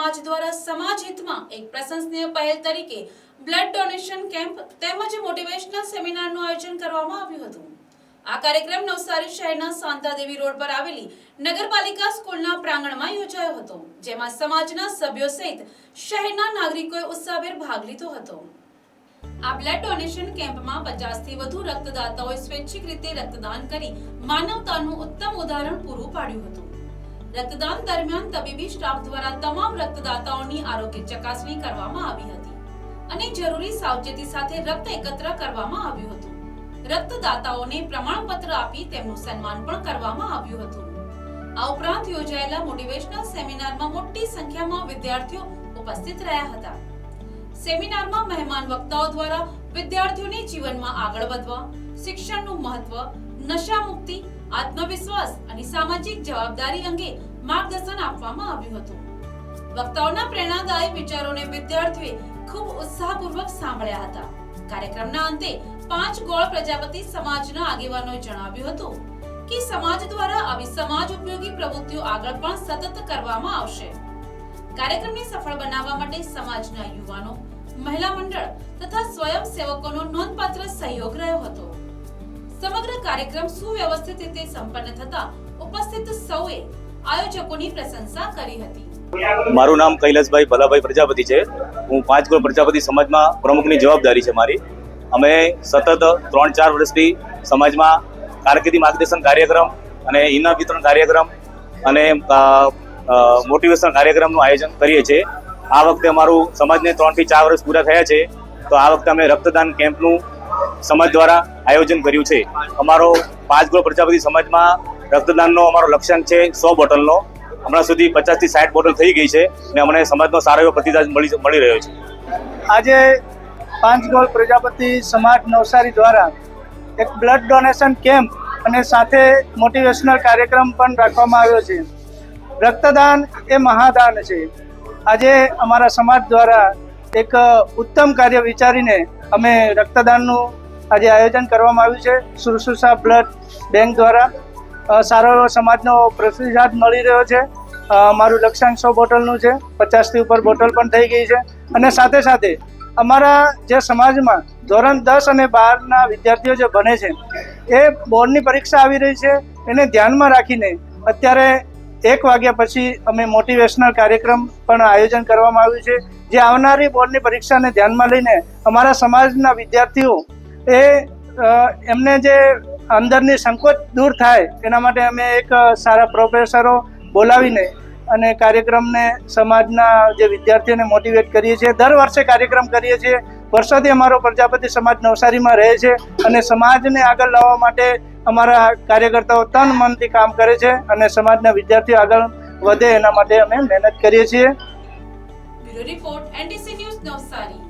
સમાજ દ્વારા સમાજ હિતમાં એક પ્રશંસનીય પહેલ તરીકે બ્લડ ડોનેશન કેમ્પ તેમજ મોટિવેશનલ સેમિનારનું આયોજન કરવામાં આવ્યું હતું. આ કાર્યક્રમ નવસારી શહેરના શાંતાદેવી રોડ પર આવેલી નગરપાલિકા સ્કૂલના પ્રાંગણમાં યોજાયો હતો, જેમાં સમાજના સભ્યો સહિત શહેરના નાગરિકોએ ઉત્સાહભેર ભાગ લીધો હતો. આ બ્લડ ડોનેશન કેમ્પમાં 50 થી વધુ રક્તદાતાઓએ સ્વૈચ્છિક રીતે રક્તદાન કરી માનવતાનું ઉત્તમ ઉદાહરણ પૂરું પાડ્યું હતું. રક્તદાન દરમિયાન તબીબી સ્ટાફ દ્વારા તમામ રક્તદાતાઓની આરોગ્ય ચકાસણી કરવામાં આવી હતી અને જરૂરી સાવચેતી સાથે રક્ત એકત્ર કરવામાં આવ્યું હતું. રક્તદાતાઓને પ્રમાણપત્ર આપી તેમનું સન્માન પણ કરવામાં આવ્યું હતું. આ ઉપરાંત યોજાયેલા મોટિવેશનલ સેમિનારમાં મોટી સંખ્યામાં વિદ્યાર્થીઓ ઉપસ્થિત રહ્યા હતા. સેમિનારમાં મહેમાન વક્તાઓ દ્વારા વિદ્યાર્થીઓને જીવનમાં આગળ વધવા, શિક્ષણનું મહત્વ નશા મુક્તિ આત્મવિશ્વાસ અને સામાજિક જવાબદારી અંગે માર્ગદર્શન આપવામાં આવ્યું હતું. વક્તાઓના પ્રેરણાદાયી વિચારોને વિદ્યાર્થીઓએ ખૂબ ઉત્સાહપૂર્વક સાંભળ્યા હતા. કાર્યક્રમના અંતે પાંચ ગોળ પ્રજાપતિ સમાજના આગેવાનોએ જણાવ્યું હતું કે સમાજ દ્વારા આવી સમાજ ઉપયોગી પ્રવૃત્તિઓ આગળ પણ સતત કરવામાં આવશે. કાર્યક્રમને સફળ બનાવવા માટે સમાજના યુવાનો, મહિલા મંડળ તથા સ્વયંસેવકોનો નોંધપાત્ર સહયોગ રહ્યો હતો. સમગ્ર કાર્યક્રમ સુવ્યવસ્થિત રીતે સંપન્ન થતા ઉપસ્થિત સૌએ આયોજકોની પ્રશંસા કરી હતી. મારું નામ કૈલાસભાઈ ભલાભાઈ પ્રજાપતિ છે. હું પાંચ ગોળ પ્રજાપતિ સમાજમાં પ્રમુખની જવાબદારી છે મારી. અમે સતત ત્રણ ચાર વર્ષથી સમાજમાં કારકિર્દી માર્ગદર્શન કાર્યક્રમ અને ઇનામ વિતરણ કાર્યક્રમ અને મોટિવેશન કાર્યક્રમનું આયોજન કરીએ છીએ. આ વખતે અમારું સમાજને ત્રણથી ચાર વર્ષ પૂરા થયા છે. તો આ વખતે અમે રક્તદાન કેમ્પનું સમાજ દ્વારા આયોજન કર્યું છે. અમારો પાંચ ગોળ પ્રજાપતિ સમાજમાં રક્તદાનનો અમારો લક્ષ્યાંક છે સો બોટલનો. હમણાં સુધી પચાસથી સાઠ બોટલ થઈ ગઈ છે અને અમને સમાજનો સારો એવો પ્રતિસાદ મળી મળી રહ્યો છે. આજે પાંચ ગોળ પ્રજાપતિ સમાજ નવસારી દ્વારા એક બ્લડ ડોનેશન કેમ્પ અને સાથે મોટિવેશનલ કાર્યક્રમ પણ રાખવામાં આવ્યો છે. રક્તદાન એ મહાદાન છે. આજે અમારા સમાજ દ્વારા એક ઉત્તમ કાર્ય વિચારીને અમે રક્તદાનનું આજે આયોજન કરવામાં આવ્યું છે. સુરસુસા બ્લડ બેંક દ્વારા સારો એવો સમાજનો પ્રતિસાદ મળી રહ્યો છે. અમારું મારું લક્ષ્યાંક સો બોટલનું છે. પચાસથી ઉપર બોટલ પણ થઈ ગઈ છે. અને સાથે સાથે અમારા જે સમાજમાં ધોરણ દસ અને બારના વિદ્યાર્થીઓ જે ભણે છે, એ બોર્ડની પરીક્ષા આવી રહી છે. એને ધ્યાનમાં રાખીને અત્યારે એક વાગ્યા પછી અમે મોટિવેશનલ કાર્યક્રમ પણ આયોજન કરવામાં આવ્યું છે. જે આવનારી બોર્ડની પરીક્ષાને ધ્યાનમાં લઈને અમારા સમાજના વિદ્યાર્થીઓ એ એમને જે અંદરની સંકોચ દૂર થાય, એના માટે અમે એક સારા પ્રોફેસરો બોલાવીને અને કાર્યક્રમને સમાજના જે વિદ્યાર્થીઓને મોટિવેટ કરીએ છીએ. દર વર્ષે કાર્યક્રમ કરીએ છીએ. વર્ષોથી અમારો પ્રજાપતિ સમાજ નવસારીમાં રહે છે અને સમાજને આગળ લાવવા માટે અમારા કાર્યકર્તાઓ તન મનથી કામ કરે છે અને સમાજના વિદ્યાર્થીઓ આગળ વધે એના માટે અમે મહેનત કરીએ છીએ. Report, NDC news Navsari.